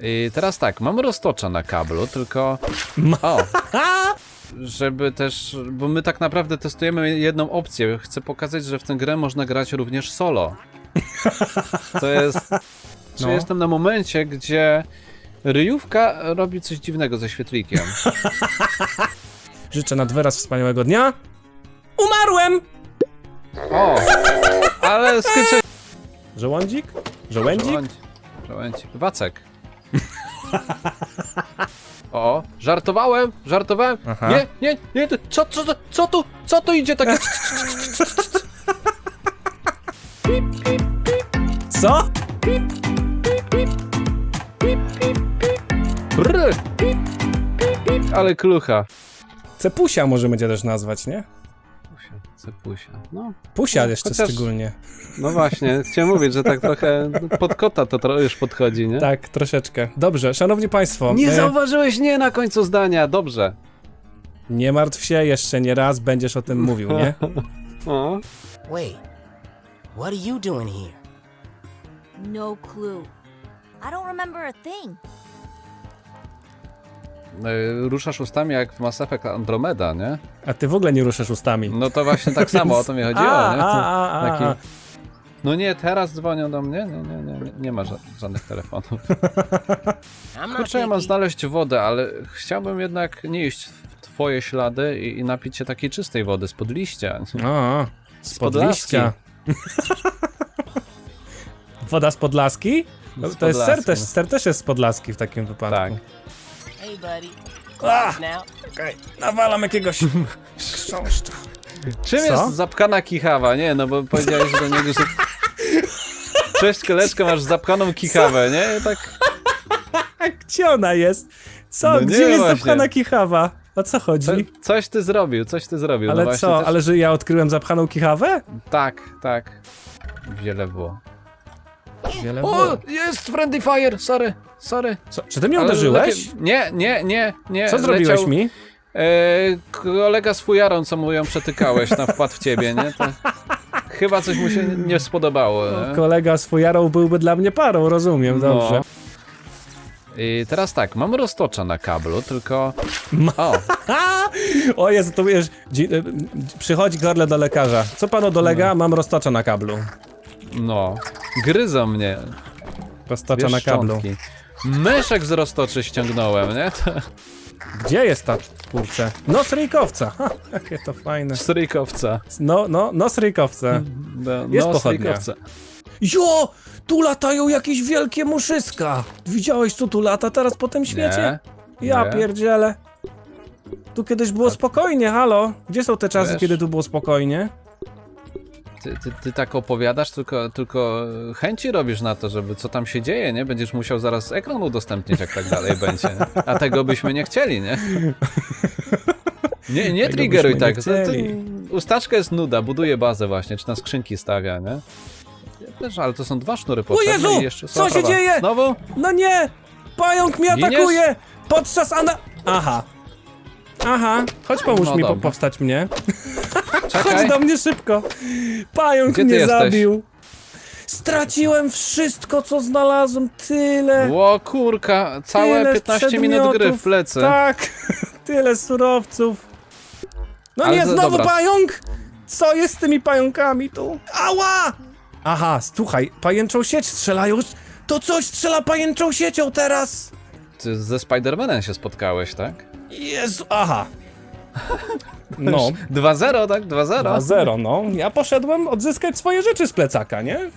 I teraz tak, mam roztocza na kablu, tylko... O! Żeby też, bo my tak naprawdę testujemy jedną opcję. Chcę pokazać, że w tę grę można grać również solo. To jest... Czy No. jestem na momencie, gdzie ryjówka robi coś dziwnego ze świetlikiem. Życzę nad wyraz wspaniałego dnia. Umarłem! O! Ale skończy... Żołądzik? Żołędzik? Żołędź. Wacek. O, żartowałem, żartowałem. Aha. Nie, nie, nie, to- co, co, co, co tu, co tu idzie takie... Co? Brr. Ale klucha. Cepusia może będzie też nazwać, nie? Pusia, cepusia. No, Pusia jeszcze Chociaż- szczególnie. no właśnie, chciałem mówić, że tak trochę pod kota to tro- już podchodzi, nie? Tak, troszeczkę. Dobrze, szanowni państwo. Nie e, zauważyłeś nie na końcu zdania, dobrze. nie martw się, jeszcze nie raz będziesz o tym mówił, nie? O. Wait, what are you doing here? No clue. I don't remember a thing. Y, Ruszasz ustami jak w Mass Effect Andromeda, nie? A ty w ogóle nie ruszasz ustami. No to właśnie tak samo o to mi chodziło, A, nie? a, a, a, taki- a. No nie, teraz dzwonią do mnie. Nie, nie, nie, nie, nie ma ża żadnych telefonów. Kurczę, ja mam znaleźć wodę, ale chciałbym jednak nie iść w twoje ślady i, i napić się takiej czystej wody spod liścia. A, spod Podlaski. liścia. Woda z Podlaski? No, to jest ser też, ser też jest z Podlaski w takim wypadku. Tak. Hey, buddy. Ah! Close now. Okej, nawalam jakiegoś chrząszcza. Czym Co? jest zapkana kichawa? Nie, no bo powiedziałeś do niego, że... Cześć, koleczko, masz zapkaną kichawę, nie? Tak... A gdzie ona jest? Co? No nie gdzie jest właśnie. zapchana kichawa? O co chodzi? Co, coś ty zrobił, coś ty zrobił. Ale no właśnie co? Też... Ale że ja odkryłem zapchaną kichawę? Tak, tak. Wiele było. Wiele O, było. jest friendly fire, sorry, sorry. Co? Czy ty mnie Ale uderzyłeś? lepiej- Nie, nie, nie, nie. Co zrobiłeś leciał- mi? E, kolega z fujarą, co mu ją przetykałeś, tam wpadł w ciebie, nie? To... Chyba coś mu się nie spodobało. Nie? Kolega z fujarą byłby dla mnie parą, rozumiem, No. dobrze. I teraz tak, mam roztocza na kablu, tylko... O! O Jezu, to wiesz, dzi- y, przychodzi Karle do lekarza. Co panu dolega? Mam roztocza na kablu. no. Gryzą mnie. Roztocza Wiesz, na kablu. Myszek z roztoczy ściągnąłem, nie? To Gdzie jest ta, kurczę? Nos ryjkowca. Ha, jakie to fajne. strykowca. No, no, nos ryjkowca. No, Jest no, pochodnia. strykowca. Jo! Tu latają jakieś wielkie muszyska. Widziałeś, co tu lata teraz po tym świecie? Nie, Ja nie. pierdzielę. Tu kiedyś było spokojnie, halo? Gdzie są te czasy, Wiesz- kiedy tu było spokojnie? Ty, ty, ty tak opowiadasz, tylko, tylko chęci robisz na to, żeby co tam się dzieje, nie? Będziesz musiał zaraz ekran udostępnić, jak tak dalej będzie. Nie? A tego byśmy nie chcieli, nie? Nie, nie triggeruj nie tak. Chcieli. ustaczka jest nuda, buduje bazę właśnie, czy na skrzynki stawia, nie? Też, ale to są dwa sznury potrzebne Jezu! i jeszcze Co się dzieje? Znowu? No nie! Pająk mnie Giniesz? atakuje! Podczas ana... Aha. Aha, chodź pomóż No mi dobra. powstać mnie. Chodź do mnie szybko. Pająk Gdzie ty mnie jesteś? zabił. Straciłem wszystko, co znalazłem. Tyle. Ło, kurka, całe tyle 15 minut gry w plecy. Tak, tyle surowców. No Ale nie, znowu dobra. pająk! Co jest z tymi pająkami tu? Ała! Aha, słuchaj, pajęczą sieć strzelają. To coś strzela pajęczą siecią teraz! Ty ze Spider-Manem się spotkałeś, tak? Jezu, aha. No, 2-0, tak? 2-0. 2-0, no. Ja poszedłem odzyskać swoje rzeczy z plecaka, nie?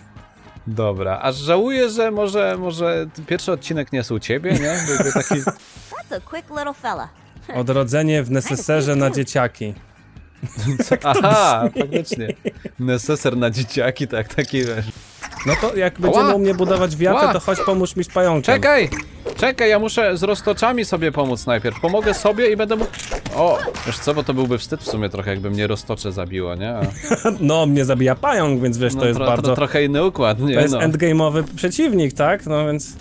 Dobra, aż żałuję, że może, może pierwszy odcinek nie jest u ciebie, nie? Byłby taki... Odrodzenie w neseserze na dzieciaki. Aha, faktycznie. Neseser na dzieciaki, tak, taki wiesz. No to jak będziemy u mnie budować wiatę, to chodź pomóż mi z pająkiem. Czekaj! Czekaj, ja muszę z roztoczami sobie pomóc najpierw. Pomogę sobie i będę mógł... O, wiesz co, bo to byłby wstyd w sumie trochę, jakby mnie roztocze zabiło, nie? A, No, mnie zabija pająk, więc wiesz, no, to jest tro, bardzo... tro, trochę inny układ, nie? To jest no. endgame'owy przeciwnik, tak? No więc...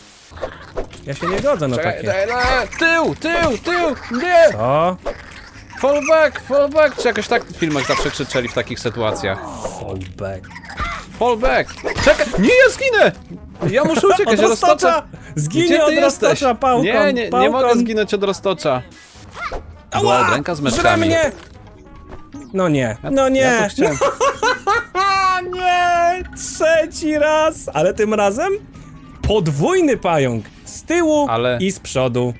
Ja się nie godzę na Czekaj, takie. daj, daj, tył, tył, tył, nie! Co? Fall back, fall back! Czy jakoś tak w filmach zawsze krzyczeli w takich sytuacjach? Fallback. Fall back! Czekaj, nie, ja zginę! Ja muszę uciekać, Od roztocza! Zginie Gdzie od ty jesteś? roztocza pałką. Nie, nie, nie pałką. mogę zginąć od roztocza. Była Ała! ręka z Żre meczkami. mnie! No nie, no nie. Ja to chciałem. A nie! Trzeci raz! Ale tym razem podwójny pająk. Z tyłu Ale- i z przodu.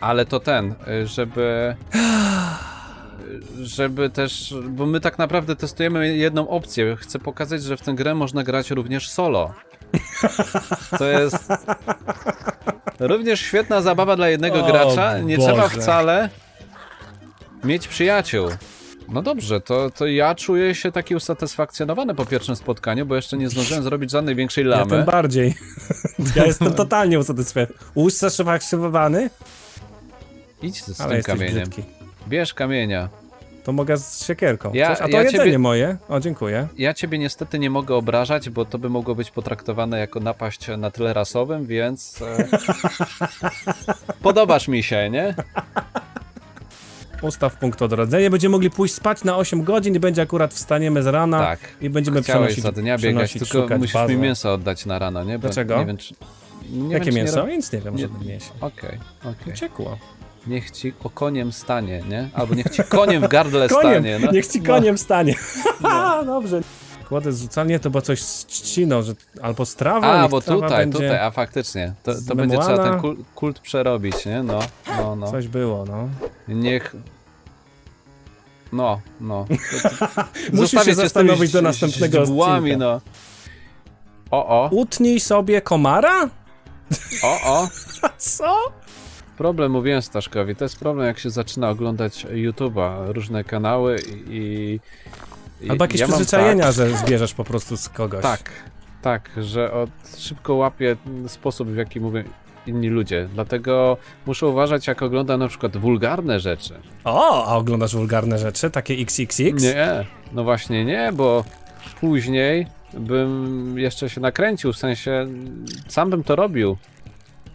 Ale to ten, y, żeby. Żeby też. Bo my tak naprawdę testujemy jedną opcję. Chcę pokazać, że w tę grę można grać również solo. To jest. Również świetna zabawa dla jednego O gracza. Nie Boże. trzeba wcale mieć przyjaciół. No dobrze, to, to ja czuję się taki usatysfakcjonowany po pierwszym spotkaniu, bo jeszcze nie zdążyłem zrobić żadnej większej Ja lamy. tym bardziej. Ja jestem totalnie usatysfakcjonowany. Usatysfakcjonowany, Idź z ale tym jesteś kamieniem. brzydki. Bierz kamienia. To mogę z siekierką. Ja- Coś? A to ja jedzenie ciebie- moje. O, dziękuję. Ja ciebie niestety nie mogę obrażać, bo to by mogło być potraktowane jako napaść na tyle rasowym, więc. E... Podobasz mi się, nie? Ustaw punkt odrodzenia. Będziemy mogli pójść spać na 8 godzin i będzie akurat wstaniemy z rana Tak. i będziemy Chciałeś przenosić, za dnia biegać, tylko musisz bazę. mi mięso oddać na rano, nie? Bo Dlaczego? Nie wiem, czy. Nie Jakie wiem, mięso? Nie... Nic nie wiem nie- żadnym mięsie. Okej, okej. Uciekło. Niech ci o koniem stanie, nie? Albo niech ci koniem w gardle Koniem! stanie. No. Niech ci koniem stanie. Dobrze. Kładę zrzucanie to było coś z trzciną, że albo z trawą. A, bo tutaj, będzie... tutaj, a faktycznie. To, to będzie trzeba ten kult, kult przerobić, nie? No, no, no. Coś było, no. Niech. No, no. Musisz się zastanowić do następnego źdźbłami, no. O, o, Utnij sobie komara? o, o. Co? Problem mówiłem Staszkowi, to jest problem jak się zaczyna oglądać YouTube'a, różne kanały i... i Albo jakieś ja przyzwyczajenia, że zbierzesz po prostu z kogoś. Tak, tak, tak, że od, szybko łapię sposób w jaki mówią inni ludzie, dlatego muszę uważać jak oglądam na przykład wulgarne rzeczy. O, a oglądasz wulgarne rzeczy, takie XXX? Nie, no właśnie nie, bo później bym jeszcze się nakręcił, w sensie sam bym to robił.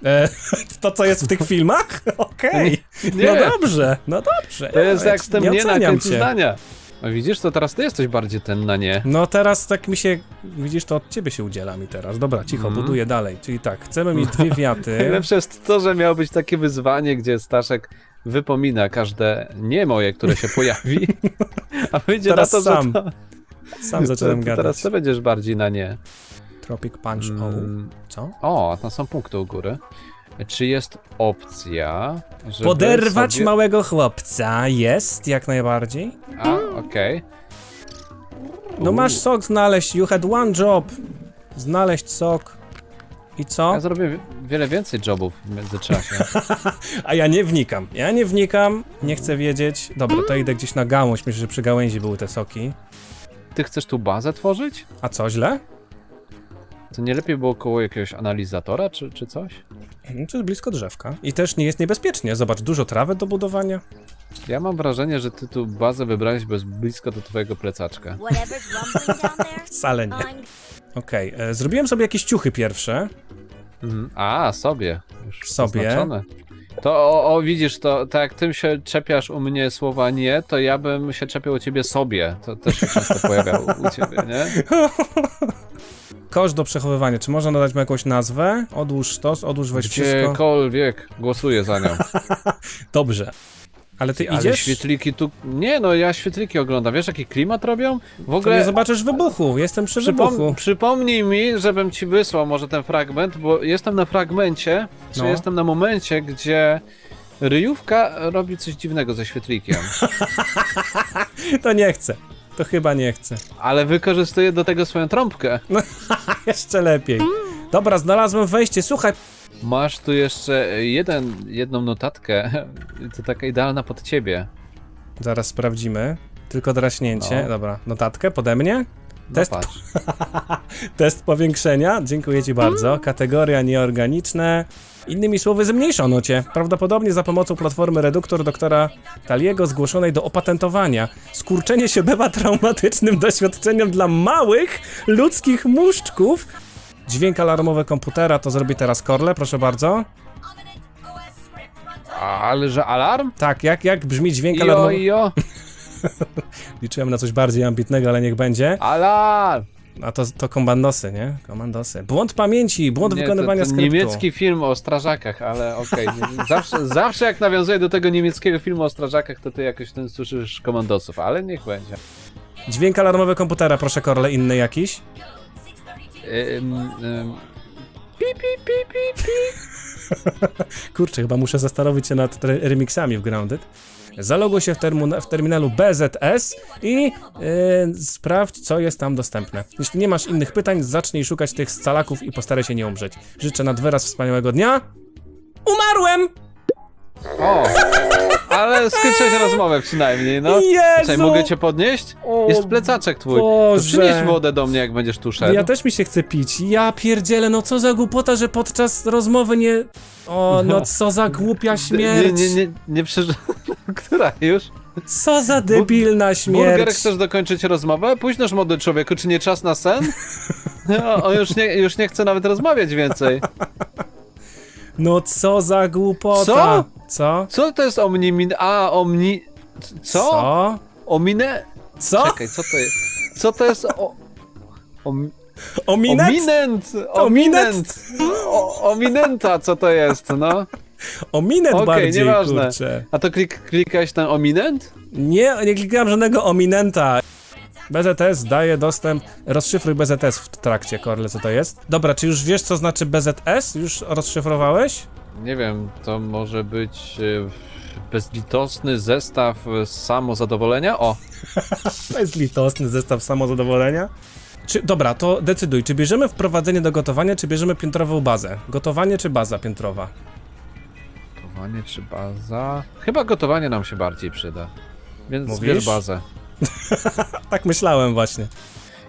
E, to, co jest w tych filmach? Okej. Nie. No dobrze, no dobrze. To jest Ja jak z tym nie nie na końcu cię. zdania. No widzisz, to teraz ty jesteś bardziej ten na nie. No teraz tak mi się, widzisz, to od ciebie się udziela mi teraz. Dobra, cicho, Mhm. buduję dalej. Czyli tak, chcemy mieć dwie wiaty. Najlepsze jest to, że miało być takie wyzwanie, gdzie Staszek wypomina każde nie moje, które się pojawi, a wyjdzie Teraz na to, sam że to, Sam zacząłem to gadać. teraz ty będziesz bardziej na nie. Tropic Punch O. Mm, Co? o, tam są punkty u góry. Czy jest opcja, żeby Poderwać sobie... małego chłopca jest, jak najbardziej. A, okej. No U, masz sok znaleźć, you had one job. Znaleźć sok. I co? Ja zrobię wi- wiele więcej jobów w międzyczasie. A ja nie wnikam. Ja nie wnikam, nie chcę wiedzieć. Dobra, to idę gdzieś na gałąź, myślę, że przy gałęzi były te soki. Ty chcesz tu bazę tworzyć? A co, źle? To nie lepiej było koło jakiegoś analizatora czy, czy coś? Hmm, To jest blisko drzewka. I też nie jest niebezpiecznie. Zobacz, dużo trawy do budowania. Ja mam wrażenie, że ty tu bazę wybrałeś bez blisko do twojego plecaczka. Whatever's rumbling down there, Wcale nie. I'm Okej, e, zrobiłem sobie jakieś ciuchy pierwsze. Mhm. A, sobie. Już Sobie. zaznaczone. To o, o, widzisz, to tak jak tym się czepiasz u mnie słowa nie, to ja bym się czepiał u ciebie sobie. To też się często pojawia u, u ciebie, nie? Kosz do przechowywania. Czy można nadać mu jakąś nazwę? Odłóż sztos, odłóż weź wszystko. Gdziekolwiek głosuję za nią. Dobrze. Ale ty Ale idziesz? świetliki tu... Nie no, ja świetliki oglądam. Wiesz jaki klimat robią? W To nie ogóle... zobaczysz wybuchu. Jestem przy Przypom wybuchu. przypomnij mi, żebym ci wysłał może ten fragment, bo jestem na fragmencie, czy No. jestem na momencie, gdzie ryjówka robi coś dziwnego ze świetlikiem, To nie chcę. To chyba nie chcę. ale wykorzystuje do tego swoją trąbkę. Jeszcze lepiej. Dobra, znalazłem wejście. Słuchaj, Masz tu jeszcze jeden, jedną notatkę, to taka idealna pod ciebie. zaraz sprawdzimy. Tylko draśnięcie. No. Dobra, notatkę pode mnie. No Test, patrz. test powiększenia. Dziękuję ci bardzo. Kategoria nieorganiczne. Innymi słowy, zmniejszono cię. Prawdopodobnie za pomocą platformy reduktor doktora Taliego zgłoszonej do opatentowania. Skurczenie się bywa traumatycznym doświadczeniem dla małych ludzkich muszczków. Dźwięk alarmowy komputera to zrobi teraz Korle, proszę bardzo. Ale że alarm? Tak, jak, jak brzmi dźwięk Jo, alarmowy? jo, Liczyłem na coś bardziej ambitnego, ale niech będzie. alarm! A to, to komandosy, nie? Komandosy. Błąd pamięci, błąd Nie, wykonywania to, to skryptu. niemiecki film o strażakach, ale okej. Zawsze, zawsze jak nawiązuję do tego niemieckiego filmu o strażakach, to ty jakoś ten słyszysz komandosów, ale niech będzie. Dźwięk alarmowy komputera, proszę Korle, inny jakiś. Ym, ym, pi, pi, pi, pi, pi. Kurczę, chyba muszę zastanowić się nad re- remixami w Grounded. Zaloguj się w, w terminalu BZS i yy, sprawdź, co jest tam dostępne. Jeśli nie masz innych pytań, zacznij szukać tych scalaków i postaraj się nie umrzeć. Życzę nad wyraz wspaniałego dnia. Umarłem! O! Ale skończyłeś rozmowę przynajmniej, no. Jezu! Czekaj, mogę cię podnieść? O Jest plecaczek twój. To Boże. przynieś wodę do mnie, jak będziesz tu szedł. Ja też mi się chce pić. Ja pierdzielę, no co za głupota, że podczas rozmowy nie... O, no co za głupia Nie, śmierć. nie, nie, nie przeży... Która już? Co za debilna śmierć. Burger, chcesz dokończyć rozmowę? Późnoż, młody człowieku, czy nie czas na sen? No, on już nie, już nie chce nawet rozmawiać więcej. No co za głupota. Co? Co? Co to jest omnimin... A, omni... Co? Co? Omine... Co? Czekaj, co to jest? Co to jest o... Om... Ominet? Ominent! Ominent! O, ominenta, co to jest, no? Ominet Okej, bardziej, nieważne. kurczę. A to klik, klikałeś ten ominent? Nie, nie klikałem żadnego ominenta. BZS daje dostęp. Rozszyfruj BZS w trakcie, Korle, co to jest? Dobra, czy już wiesz, co znaczy BZS? Już rozszyfrowałeś? Nie wiem, to może być e, bezlitosny zestaw samozadowolenia? O, Bezlitosny zestaw samozadowolenia. Czy, dobra, to decyduj, czy bierzemy wprowadzenie do gotowania, czy bierzemy piętrową bazę? Gotowanie czy baza piętrowa? gotowanie czy baza? Chyba gotowanie nam się bardziej przyda. Więc Mówisz? zbierz bazę. Tak myślałem właśnie.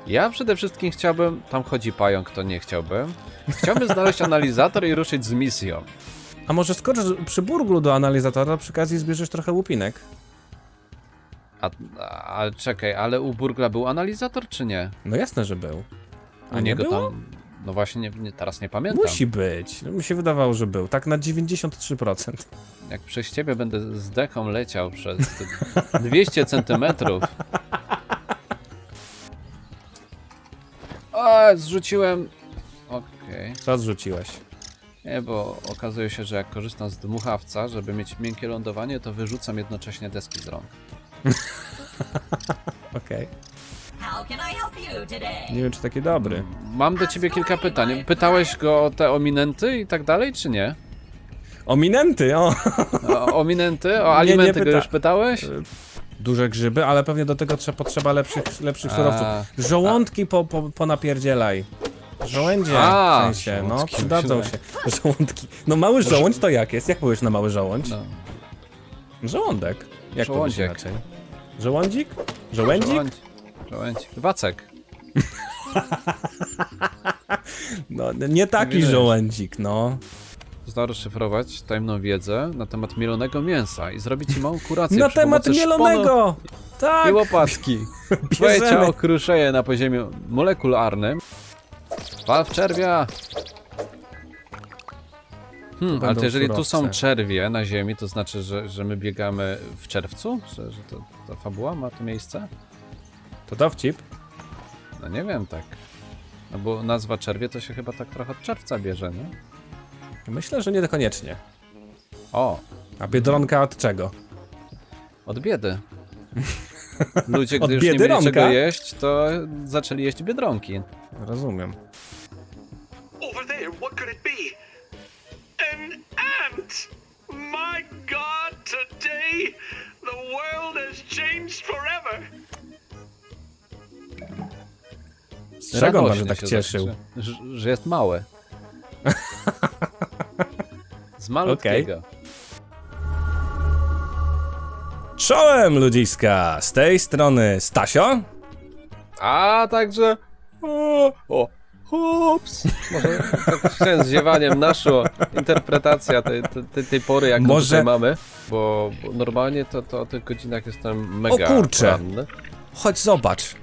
Ja przede wszystkim chciałbym, tam chodzi pająk, to nie chciałbym. Chciałbym znaleźć analizator i ruszyć z misją. A może skocz przy burglu do analizatora, przy okazji zbierzesz trochę łupinek? A, a czekaj, ale u Burgla był analizator czy nie? No jasne, że był. A U nie niego było? tam. No właśnie, nie, nie, teraz nie pamiętam. Musi być. Mi się wydawało, że był. Tak na 93%. Jak przez ciebie będę z deką leciał przez te 200 centymetrów. O, zrzuciłem. Okej. Co zrzuciłeś? Nie, bo okazuje się, że jak korzystam z dmuchawca, żeby mieć miękkie lądowanie, to wyrzucam jednocześnie deski z rąk. Okej. Nie wiem, czy taki dobry. Mam do ciebie kilka pytań. Pytałeś go o te ominenty i tak dalej, czy nie? Ominenty, o! O ominenty? O alimenty nie go pyta- już pytałeś? Duże grzyby, ale pewnie do tego trzeba, potrzeba lepszych, lepszych A. surowców. Żołądki po, po, ponapierdzielaj. Żołędzie A, w sensie, no, żołądki, przydadzą się. Żołądki. No mały żołądź to jak jest? Jak powiesz na mały żołądź? No. Żołądek. Jak powiesz Żołądziek. inaczej? Żołądzik? Żołędzik? Żołądź. Żołędź. Wacek. No, nie taki żołędzik, no. Rozszyfrować tajemną wiedzę na temat mielonego mięsa i zrobić ci małą kurację Na przy temat pomocy szponu mielonego! Tak! i łopatki. Twoje Bierzemy. ciało kruszeje na poziomie molekularnym. Wal w czerwia! Hmm, ale będą to jeżeli tu są surowce. czerwie na ziemi, to znaczy, że, że my biegamy w czerwcu? Że, że to, ta fabuła ma tu miejsce? To dowcip. No nie wiem, tak. No bo nazwa czerwie to się chyba tak trochę od czerwca bierze, nie? Myślę, że niekoniecznie. O, A biedronka od czego? Od biedy. Ludzie, Od gdy już nie mieli biedronka? czego jeść, to zaczęli jeść biedronki. Rozumiem. Over there, what could it be? An ant! My god, today the world has changed forever! Z czego on Radośnie się tak się cieszył? Że, że jest małe. Z malutkiego. Czołem ludziska! Z tej strony Stasio. A także... O, o, Ups. Może tak chciałem z ziewaniem naszła interpretacja tej, tej, tej pory, jaką Może- tutaj mamy. Bo, bo normalnie to, to o tych godzinach jestem mega O kurczę. poranny. Chodź zobacz.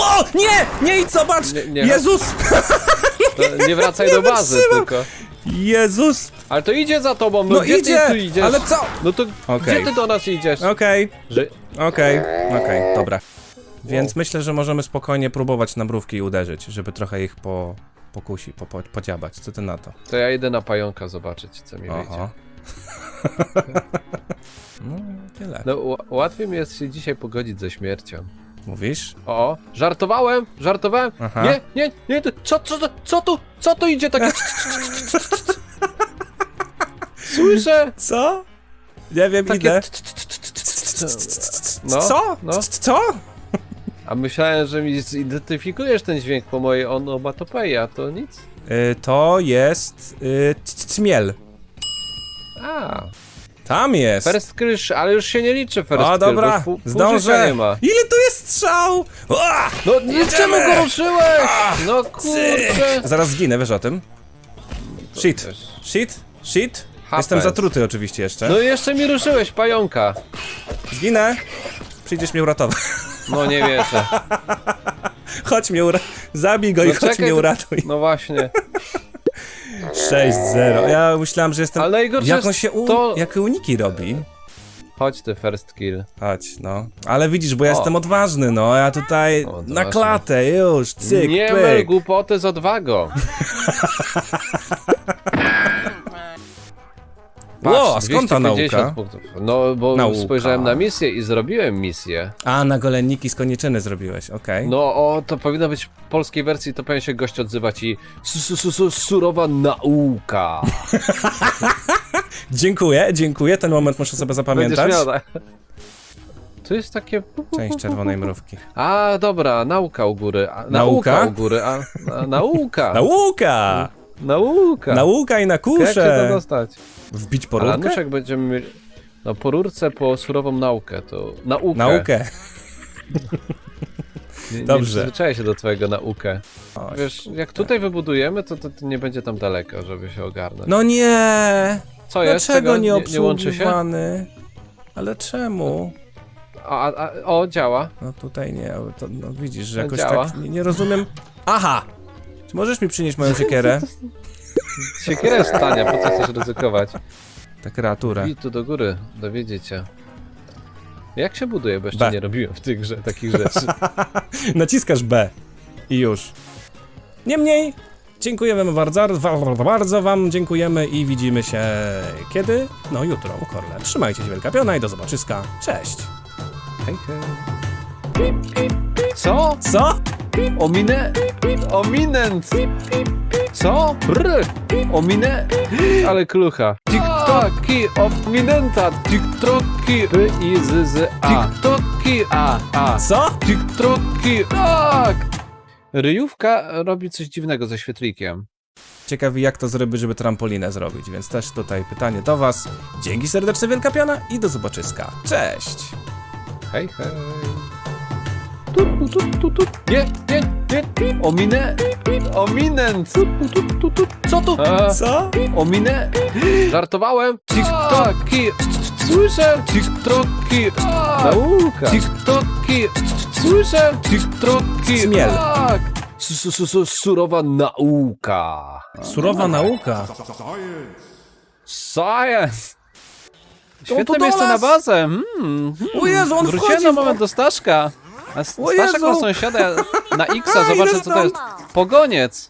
O! Nie! Nie idź zobacz! Nie- nie. Jezus! To nie wracaj do bazy wytrzymam. tylko. Jezus! Ale to idzie za tobą, no, No gdzie idzie! ty tu idziesz? Ale co? No to Okej. gdzie ty do nas idziesz? Okej, Że... okej, okej, dobra. Więc myślę, że możemy spokojnie próbować na mrówki uderzyć, żeby trochę ich po, pokusi, po, po, podziabać. Co ty na to? To ja idę na pająka zobaczyć, co mi wyjdzie. Oho. no, tyle. No, ł- łatwiej mi jest się dzisiaj pogodzić ze śmiercią. Mówisz? O, żartowałem, żartowałem. Aha. Nie, nie, nie, to- co, co, co, co tu, co tu idzie takie... Słyszę! Co? Nie wiem, Takie... idę. No, Co? No. Co? A myślałem, że mi zidentyfikujesz ten dźwięk po mojej onomatopei, a to nic. Y, to jest y, c- cmiel. A, Tam jest. first krysz, ale już się nie liczy first O, kill, dobra, bo już pół, pół życia zdążę. nie ma. Ile tu jest strzał? Ua! No, nie, czemu go ruszyłeś? No kurczę. Zaraz zginę, wiesz o tym? Shit. Wiesz. Shit? Shit? Happens. Jestem zatruty oczywiście jeszcze. No i jeszcze mi ruszyłeś, pająka. Zginę. Przyjdziesz mnie uratować. No nie wierzę. Chodź mnie ura... Zabij go i No chodź czekaj, mnie uratuj. No właśnie. 6-0. Ja myślałem, że jestem... Ale najgorsze Jak on jest się u... to- Jakie uniki robi? Chodź ty first kill. Chodź, no. Ale widzisz, bo ja O. jestem odważny, no. Ja tutaj Odważny. na klatę już, cyk, nie myl pyk. głupoty z odwagą. Ło, a skąd ta 250 nauka? Punktów. No, bo Nauka. spojrzałem na misję i zrobiłem misję. A, na golenniki z koniczyny zrobiłeś, okej. No, o, to powinno być w polskiej wersji, to powinien się gość odzywać i su, su, su, su, surowa nauka. Dziękuję, dziękuję, ten moment muszę sobie zapamiętać. tak? Tu jest takie... Część czerwonej mrówki. A, dobra, nauka u góry. A, Nauka? nauka? u góry, a, a nauka. Nauka! Nauka. Nauka i na Jak się to kuszę! dostać? Wbić po Ale rurkę? Anuszek będziemy mieli... No, po rurce, po surową naukę, to naukę. Naukę. Nie, Dobrze. Nie przyzwyczaję się do twojego naukę. O, Wiesz, jak tutaj wybudujemy, to, to, to nie będzie tam daleko, żeby się ogarnąć. No nie! Co jest? Dlaczego Czego? nie nie łączy się? obsługiwany? Ale czemu? A, a, a, o, działa. No tutaj nie, to, no widzisz, że jakoś działa. tak nie, nie rozumiem. Aha! Czy możesz mi przynieść moją siekierę? Siekiera jest tania, po co chcesz ryzykować? Ta kreatura. I tu do góry, dowiedziecie. Jak się buduje, bo jeszcze B. nie robiłem w tej grze takich rzeczy. Naciskasz B i już. Niemniej, dziękujemy wam bardzo, wa- bardzo wam dziękujemy i widzimy się kiedy? No jutro u Korle. Trzymajcie się wielka piona i do zobaczyska. Cześć! Hej, hej. Co? Co? Ominę... Ominent! Co? Brr! Ominę... Ale klucha. TikToki ominenta. TikToki P i z z a. TikToki a a. Co? TikToki tak! Ryjówka robi coś dziwnego ze świetlikiem. Ciekawi jak to zrobić, żeby trampolinę zrobić, więc też tutaj pytanie do was. Dzięki serdeczne wielka piona i do zobaczyska. Cześć! Hej, hej. Tu, tu, tu. Nie, nie, nie. Ominę. Ominent. Tu, tu, tu, tu, tu. Co tu? A, Co? ominę. Żartowałem. TikToki. Słyszę. TikToki. Nauka. TikToki. Słyszę. TikToki. Zmiel. Tak. Su, su, su, su, surowa nauka. Surowa nauka. Science. tu Świetne do miejsce na nas. bazę. Hmm. O Jezu, on Wróciłem wchodzi na w- moment do Staszka. A S- O Staszek Jezu. ma sąsiada na Xa, Idę zobaczę co to jest. Pogoniec.